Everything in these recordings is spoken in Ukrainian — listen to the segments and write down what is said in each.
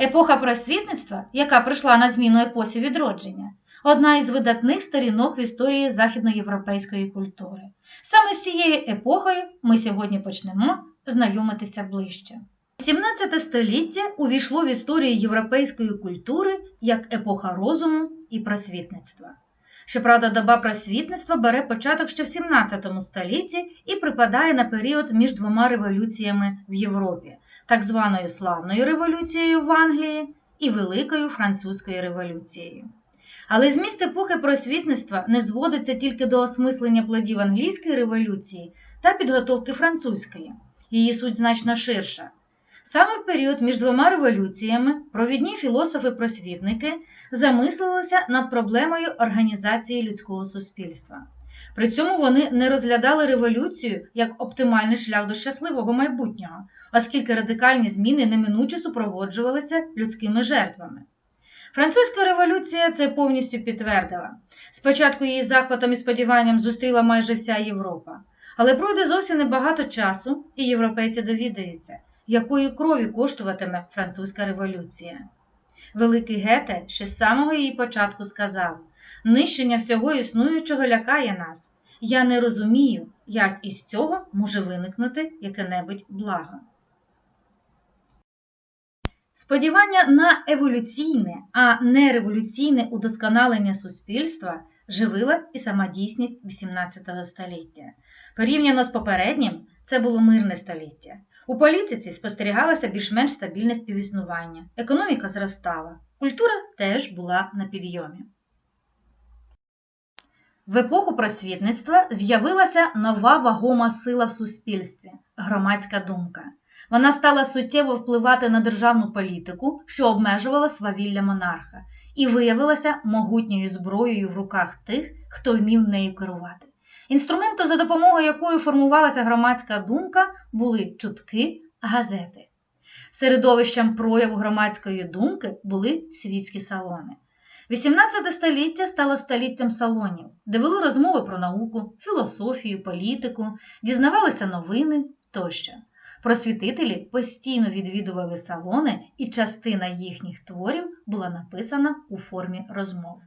Епоха просвітництва, яка прийшла на зміну епосі відродження, одна із видатних сторінок в історії західноєвропейської культури. Саме з цією епохою ми сьогодні почнемо знайомитися ближче. 17 століття увійшло в історію європейської культури як епоха розуму і просвітництва. Щоправда, доба просвітництва бере початок ще в 17 столітті і припадає на період між двома революціями в Європі, так званою славною революцією в Англії і Великою французькою революцією. Але зміст епохи просвітництва не зводиться тільки до осмислення плодів англійської революції та підготовки французької. Її суть значно ширша. Саме в період між двома революціями провідні філософи-просвітники замислилися над проблемою організації людського суспільства. При цьому вони не розглядали революцію як оптимальний шлях до щасливого майбутнього, оскільки радикальні зміни неминуче супроводжувалися людськими жертвами. Французька революція це повністю підтвердила. Спочатку її захватом і сподіванням зустріла майже вся Європа. Але пройде зовсім небагато часу, і європейці довідаються, якої крові коштуватиме французька революція. Великий Гете ще з самого її початку сказав: нищення всього існуючого лякає нас. Я не розумію, як із цього може виникнути яке-небудь благо. Сподівання на еволюційне, а не революційне удосконалення суспільства живила і сама дійсність XVIII століття. Порівняно з попереднім, це було мирне століття. У політиці спостерігалося більш-менш стабільне співіснування, економіка зростала, культура теж була на підйомі. В епоху просвітництва з'явилася нова вагома сила в суспільстві громадська думка. Вона стала суттєво впливати на державну політику, що обмежувала свавілля монарха, і виявилася могутньою зброєю в руках тих, хто вмів нею керувати. Інструментом, за допомогою якої формувалася громадська думка, були чутки, газети. Середовищем прояву громадської думки були світські салони. 18 століття стало століттям салонів, де вели розмови про науку, філософію, політику, дізнавалися новини тощо. Просвітителі постійно відвідували салони, і частина їхніх творів була написана у формі розмов.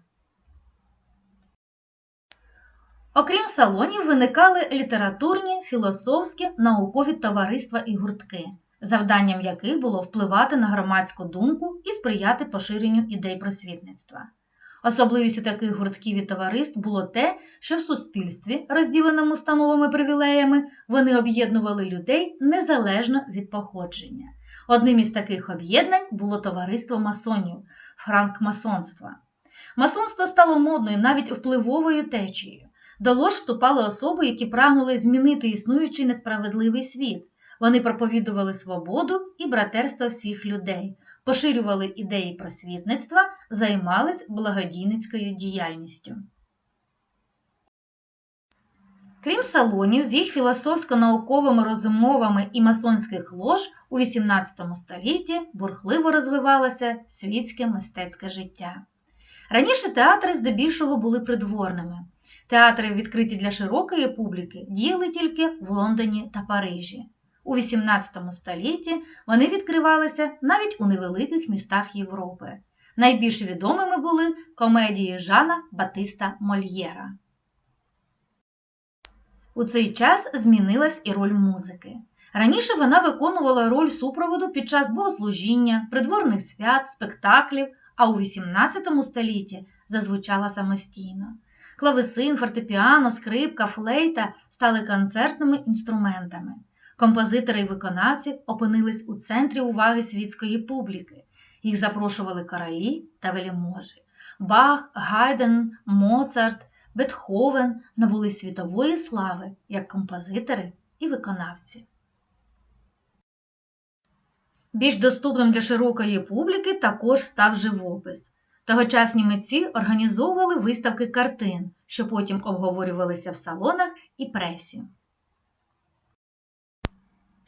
Окрім салонів, виникали літературні, філософські, наукові товариства і гуртки, завданням яких було впливати на громадську думку і сприяти поширенню ідей просвітництва. Особливістю таких гуртків і товариств було те, що в суспільстві, розділеному становими привілеями, вони об'єднували людей незалежно від походження. Одним із таких об'єднань було товариство масонів франкмасонства. Масонство стало модною навіть впливовою течією. До лож вступали особи, які прагнули змінити існуючий несправедливий світ. Вони проповідували свободу і братерство всіх людей, поширювали ідеї просвітництва, займались благодійницькою діяльністю. Крім салонів, з їх філософсько-науковими розмовами і масонських лож у XVIII столітті бурхливо розвивалося світське мистецьке життя. Раніше театри здебільшого були придворними. Театри, відкриті для широкої публіки, діяли тільки в Лондоні та Парижі. У XVIII столітті вони відкривалися навіть у невеликих містах Європи. Найбільш відомими були комедії Жана Батиста Мольєра. У цей час змінилась і роль музики. Раніше вона виконувала роль супроводу під час богослужіння, придворних свят, спектаклів, а у XVIII столітті зазвучала самостійно. Клавесин, фортепіано, скрипка, флейта стали концертними інструментами. Композитори і виконавці опинились у центрі уваги світської публіки. Їх запрошували королі та веліможі. Бах, Гайден, Моцарт, Бетховен набули світової слави як композитори і виконавці. Більш доступним для широкої публіки також став живопис. Тогочасні митці організовували виставки картин, що потім обговорювалися в салонах і пресі.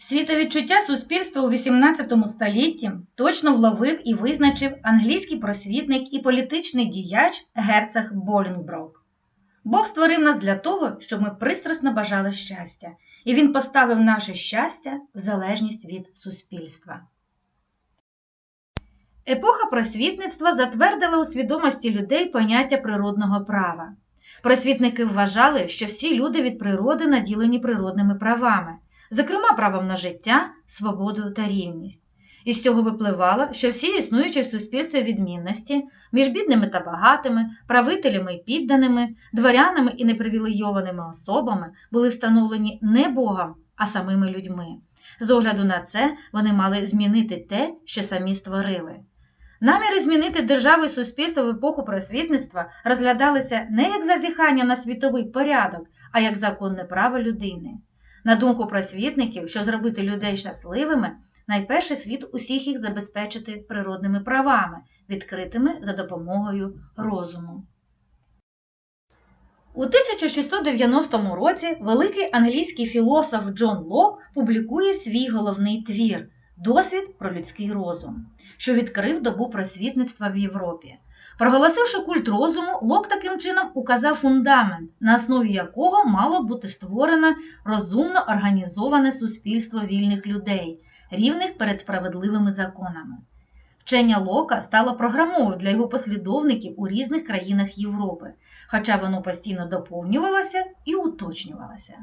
Світовідчуття суспільства у XVIII столітті точно вловив і визначив англійський просвітник і політичний діяч герцог Болінгброк. Бог створив нас для того, щоб ми пристрасно бажали щастя, і Він поставив наше щастя в залежність від суспільства. Епоха просвітництва затвердила у свідомості людей поняття природного права. Просвітники вважали, що всі люди від природи наділені природними правами, зокрема правом на життя, свободу та рівність. Із цього випливало, що всі існуючі в суспільстві відмінності між бідними та багатими, правителями і підданими, дворянами і непривілейованими особами були встановлені не Богом, а самими людьми. З огляду на це вони мали змінити те, що самі створили. Наміри змінити державу і суспільство в епоху просвітництва розглядалися не як зазіхання на світовий порядок, а як законне право людини. На думку просвітників, щоб зробити людей щасливими, найперше слід усіх їх забезпечити природними правами, відкритими за допомогою розуму. У 1690 році великий англійський філософ Джон Лок публікує свій головний твір Досвід про людський розум, що відкрив добу просвітництва в Європі. Проголосивши культ розуму, Лок таким чином указав фундамент, на основі якого мало бути створено розумно організоване суспільство вільних людей, рівних перед справедливими законами. Вчення Лока стало програмовою для його послідовників у різних країнах Європи, хоча воно постійно доповнювалося і уточнювалося.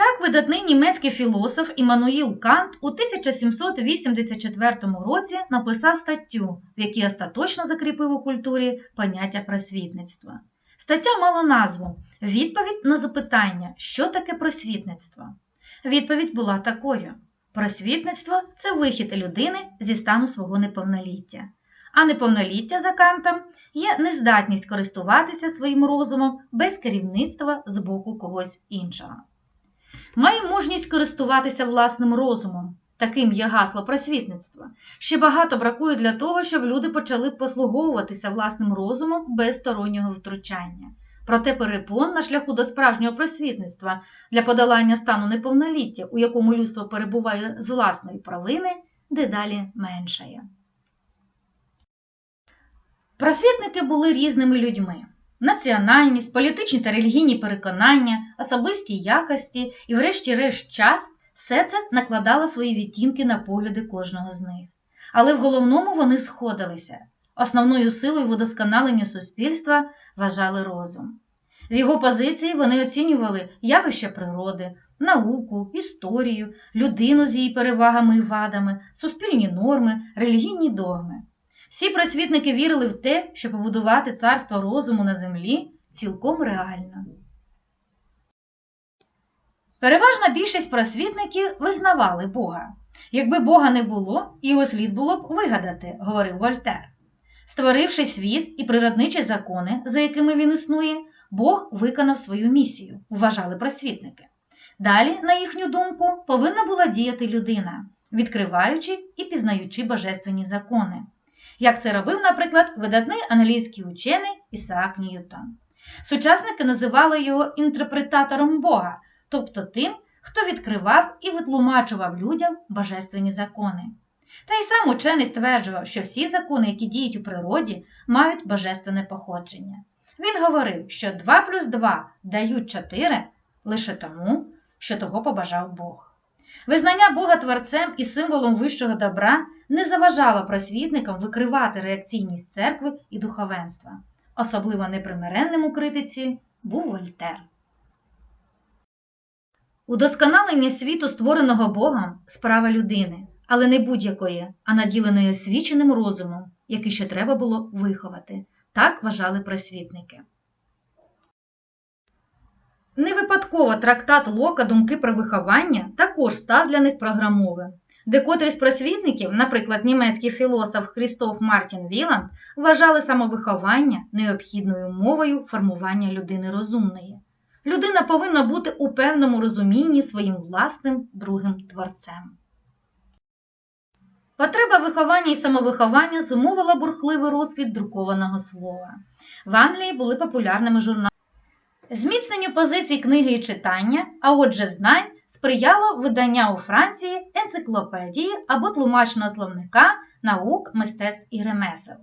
Так видатний німецький філософ Іммануїл Кант у 1784 році написав статтю, в якій остаточно закріпив у культурі поняття просвітництва. Стаття мала назву Відповідь на запитання, що таке просвітництво. Відповідь була такою: просвітництво це вихід людини зі стану свого неповноліття. А неповноліття за Кантом є нездатність користуватися своїм розумом без керівництва з боку когось іншого. Має мужність користуватися власним розумом. Таким є гасло просвітництва. Ще багато бракує для того, щоб люди почали послуговуватися власним розумом без стороннього втручання. Проте перепон на шляху до справжнього просвітництва для подолання стану неповноліття, у якому людство перебуває з власної провини, дедалі меншає. Просвітники були різними людьми. Національність, політичні та релігійні переконання, особисті якості і, врешті-решт, час все це накладало свої відтінки на погляди кожного з них. Але в головному вони сходилися. Основною силою водосконалення суспільства вважали розум. З його позиції вони оцінювали явища природи, науку, історію, людину з її перевагами і вадами, суспільні норми, релігійні догми. Всі просвітники вірили в те, що побудувати царство розуму на землі цілком реально. Переважна більшість просвітників визнавали Бога. Якби Бога не було, його слід було б вигадати, говорив Вольтер. Створивши світ і природничі закони, за якими він існує, Бог виконав свою місію, вважали просвітники. Далі, на їхню думку, повинна була діяти людина, відкриваючи і пізнаючи божественні закони. Як це робив, наприклад, видатний англійський учений Ісаак Ньютон. Сучасники називали його інтерпретатором Бога, тобто тим, хто відкривав і витлумачував людям божественні закони. Та й сам учений стверджував, що всі закони, які діють у природі, мають божественне походження. Він говорив, що 2 плюс 2 дають 4 лише тому, що того побажав Бог. Визнання Бога Творцем і символом вищого добра не заважало просвітникам викривати реакційність церкви і духовенства. Особливо непримиренним у критиці був Вольтер. Удосконалення світу, створеного Богом, справа людини, але не будь-якої, а наділеної освіченим розумом, який ще треба було виховати. Так вважали просвітники. Не випадково трактат Лока Думки про виховання також став для них програмовим. Декотрі з просвітників, наприклад, німецький філософ Хрістоф Мартін Віланд, вважали самовиховання необхідною умовою формування людини розумної. Людина повинна бути у певному розумінні своїм власним другим творцем. Потреба виховання і самовиховання зумовила бурхливий розквіт друкованого слова. В Англії були популярними журналами. Зміцненню позицій книги і читання, а отже знань, сприяло видання у Франції енциклопедії або тлумачного словника наук, мистецтв і ремесел.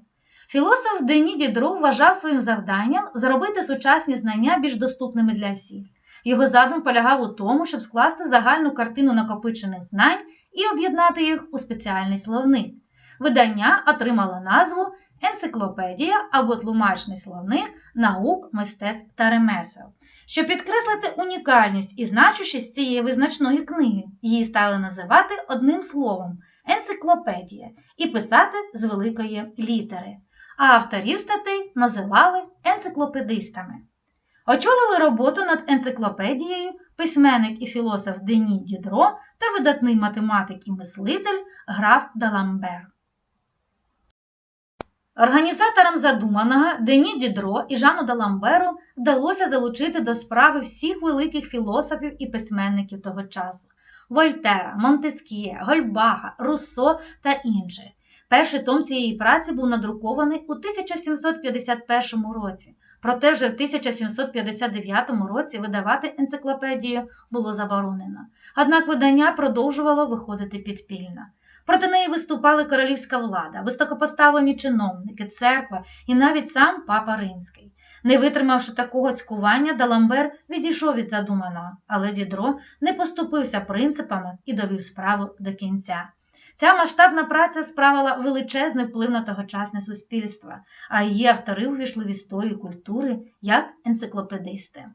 Філософ Дені Дідро вважав своїм завданням зробити сучасні знання більш доступними для всіх. Його задум полягав у тому, щоб скласти загальну картину накопичених знань і об'єднати їх у спеціальний словник. Видання отримало назву Енциклопедія або тлумачний словник наук, мистецтв та ремесел. Щоб підкреслити унікальність і значущість цієї визначної книги, її стали називати одним словом енциклопедія і писати з великої літери, а авторів статей називали енциклопедистами. Очолили роботу над енциклопедією письменник і філософ Дені Дідро та видатний математик і мислитель граф Даламбер. Організаторам задуманого Дені Дідро і Жану Даламберу вдалося залучити до справи всіх великих філософів і письменників того часу Вольтера, Монтескє, Гольбаха, Руссо та інших. Перший том цієї праці був надрукований у 1751 році, проте вже в 1759 році видавати енциклопедію було заборонено. Однак видання продовжувало виходити підпільно. Проти неї виступали королівська влада, високопоставлені чиновники, церква і навіть сам папа римський. Не витримавши такого цькування, Даламбер відійшов від задуманого, але Дідро не поступився принципами і довів справу до кінця. Ця масштабна праця справила величезний вплив на тогочасне суспільство, а її автори увійшли в історію культури як енциклопедисти.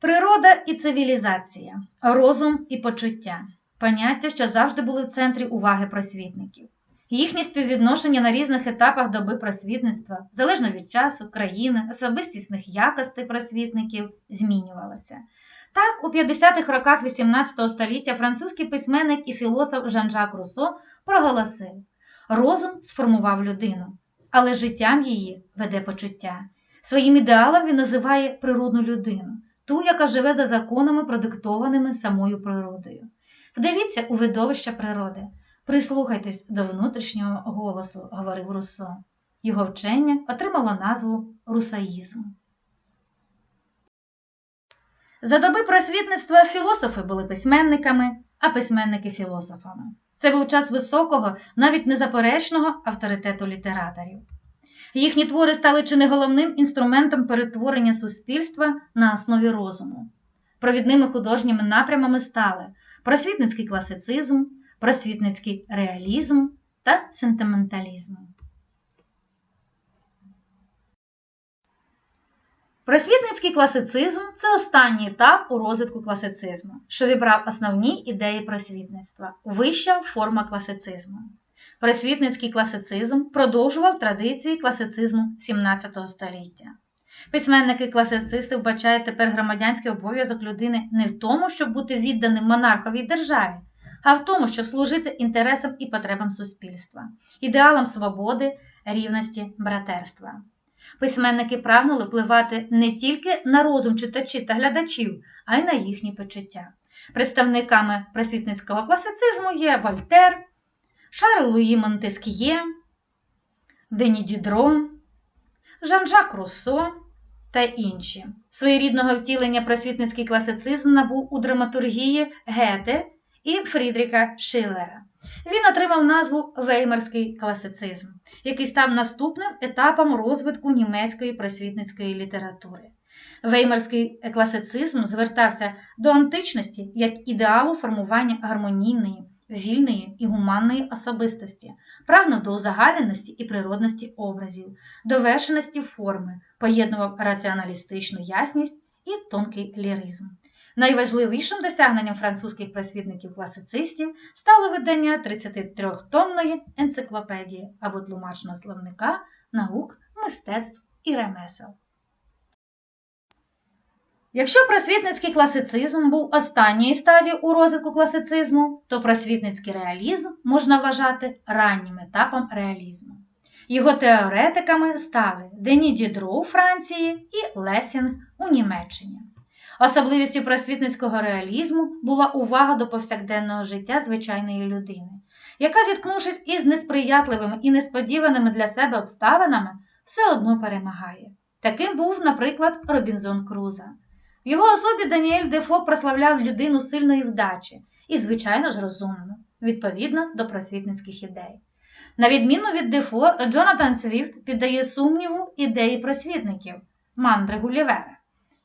Природа і цивілізація, розум і почуття поняття, що завжди були в центрі уваги просвітників. Їхнє співвідношення на різних етапах доби просвітництва, залежно від часу, країни, особистісних якостей просвітників, змінювалося. Так, у 50-х роках XVIII століття французький письменник і філософ Жан-Жак Руссо проголосив: розум сформував людину, але життям її веде почуття. Своїм ідеалом він називає природну людину, ту, яка живе за законами, продиктованими самою природою. Вдивіться у видовище природи, прислухайтесь до внутрішнього голосу, говорив Руссо. Його вчення отримало назву русаїзм. За доби просвітництва філософи були письменниками, а письменники філософами. Це був час високого, навіть незаперечного авторитету літераторів. Їхні твори стали чи не головним інструментом перетворення суспільства на основі розуму. Провідними художніми напрямами стали просвітницький класицизм, просвітницький реалізм та сентименталізм. Просвітницький класицизм це останній етап у розвитку класицизму, що вібрав основні ідеї просвітництва, вища форма класицизму. Просвітницький класицизм продовжував традиції класицизму XVII століття. Письменники класицисти вбачають тепер громадянський обов'язок людини не в тому, щоб бути відданим монарховій державі, а в тому, щоб служити інтересам і потребам суспільства, ідеалам свободи, рівності, братерства. Письменники прагнули впливати не тільки на розум читачів та глядачів, а й на їхні почуття. Представниками просвітницького класицизму є Вольтер, Шарль Луї Монтескіє, Дені Дідро, Жан-Жак Руссо та інші. Своєрідного втілення просвітницький класицизм набув у драматургії Гете і Фрідріка Шиллера. Він отримав назву Веймарський класицизм, який став наступним етапом розвитку німецької просвітницької літератури. Веймарський класицизм звертався до античності як ідеалу формування гармонійної, вільної і гуманної особистості, прагнув до узагальненості і природності образів, довершеності форми, поєднував раціоналістичну ясність і тонкий ліризм. Найважливішим досягненням французьких просвітників-класицистів стало видання 33-томної енциклопедії або тлумачного словника наук, мистецтв і ремесел. Якщо просвітницький класицизм був останньою стадією у розвитку класицизму, то просвітницький реалізм можна вважати раннім етапом реалізму. Його теоретиками стали Дені Дідро у Франції і Лесінг у Німеччині. Особливістю просвітницького реалізму була увага до повсякденного життя звичайної людини, яка, зіткнувшись із несприятливими і несподіваними для себе обставинами, все одно перемагає. Таким був, наприклад, Робінзон Круза. В його особі Даніель Дефо прославляв людину сильної вдачі і, звичайно ж, розумну, відповідно до просвітницьких ідей. На відміну від Дефо, Джонатан Свіфт піддає сумніву ідеї просвітників мандри Гулівера.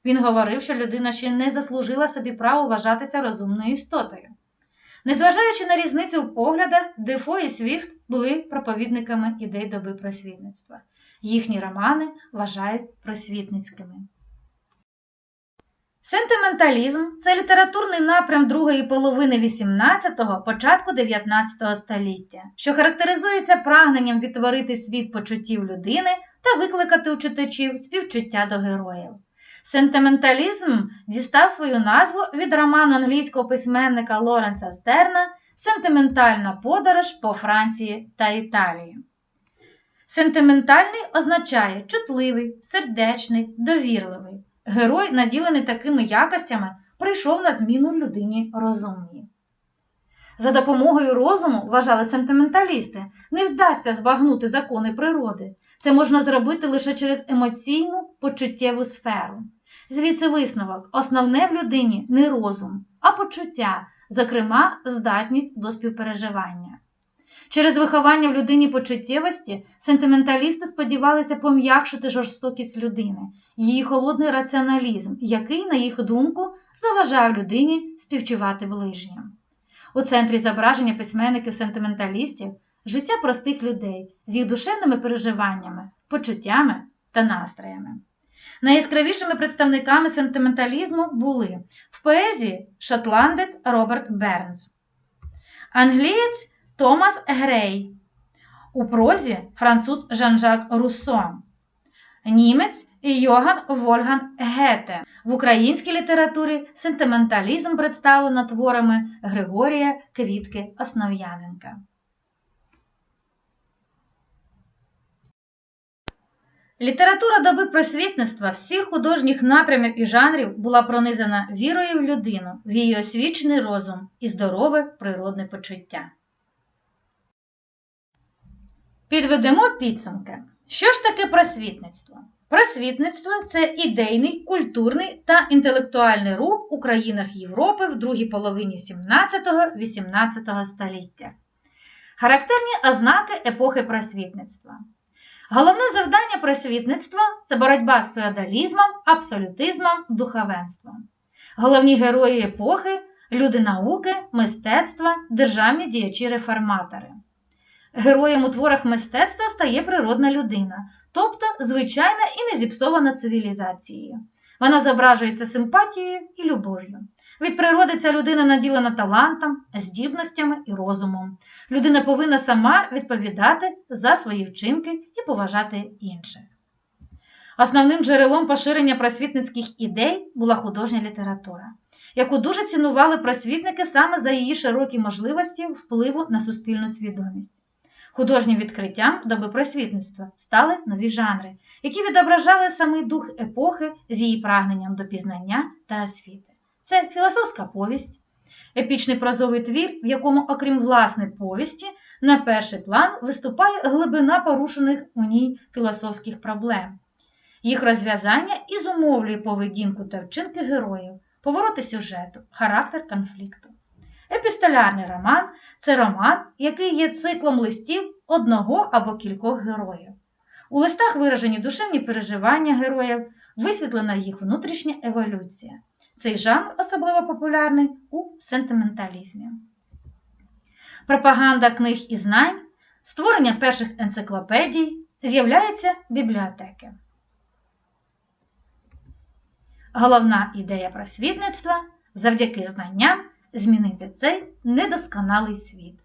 Він говорив, що людина ще не заслужила собі право вважатися розумною істотою. Незважаючи на різницю в поглядах, Дефо і Свіфт були проповідниками ідей доби просвітництва. Їхні романи вважають просвітницькими. Сентименталізм це літературний напрям другої половини XVIII – початку XIX століття, що характеризується прагненням відтворити світ почуттів людини та викликати у читачів співчуття до героїв. Сентименталізм дістав свою назву від роману англійського письменника Лоренса Стерна Сентиментальна подорож по Франції та Італії. Сентиментальний означає чутливий, сердечний, довірливий. Герой, наділений такими якостями, прийшов на зміну людині розумній. За допомогою розуму, вважали сентименталісти, не вдасться збагнути закони природи. Це можна зробити лише через емоційну почуттєву сферу. Звідси висновок, основне в людині не розум, а почуття, зокрема, здатність до співпереживання. Через виховання в людині почуттєвості сентименталісти сподівалися пом'якшити жорстокість людини, її холодний раціоналізм, який, на їх думку, заважав людині співчувати ближнім. У центрі зображення письменників сентименталістів життя простих людей з їх душевними переживаннями, почуттями та настроями. Найяскравішими представниками сентименталізму були в поезії шотландець Роберт Бернс, англієць Томас Грей, у прозі француз Жан-Жак Руссо, німець Йоган Вольган Гете. В українській літературі сентименталізм представлено творами Григорія Квітки Основ'яненка. Література доби просвітництва всіх художніх напрямів і жанрів була пронизана вірою в людину, в її освічений розум і здорове природне почуття. Підведемо підсумки. Що ж таке просвітництво? Просвітництво це ідейний, культурний та інтелектуальний рух у країнах Європи в другій половині 17-18 століття. Характерні ознаки епохи просвітництва. Головне завдання просвітництва це боротьба з феодалізмом, абсолютизмом, духовенством. Головні герої епохи люди науки, мистецтва, державні діячі-реформатори. Героєм у творах мистецтва стає природна людина, тобто звичайна і не зіпсована цивілізацією. Вона зображується симпатією і любов'ю. Від природи ця людина наділена талантом, здібностями і розумом. Людина повинна сама відповідати за свої вчинки і поважати інших. Основним джерелом поширення просвітницьких ідей була художня література, яку дуже цінували просвітники саме за її широкі можливості впливу на суспільну свідомість. Художнім відкриттям доби просвітництва стали нові жанри, які відображали самий дух епохи з її прагненням до пізнання та освіти. Це філософська повість, епічний прозовий твір, в якому, окрім власної повісті, на перший план виступає глибина порушених у ній філософських проблем, їх розв'язання і зумовлює поведінку та вчинки героїв, повороти сюжету, характер конфлікту. Епістолярний роман це роман, який є циклом листів одного або кількох героїв. У листах виражені душевні переживання героїв, висвітлена їх внутрішня еволюція. Цей жанр особливо популярний у сентименталізмі. Пропаганда книг і знань, створення перших енциклопедій, з'являються бібліотеки. Головна ідея просвітництва завдяки знанням змінити цей недосконалий світ.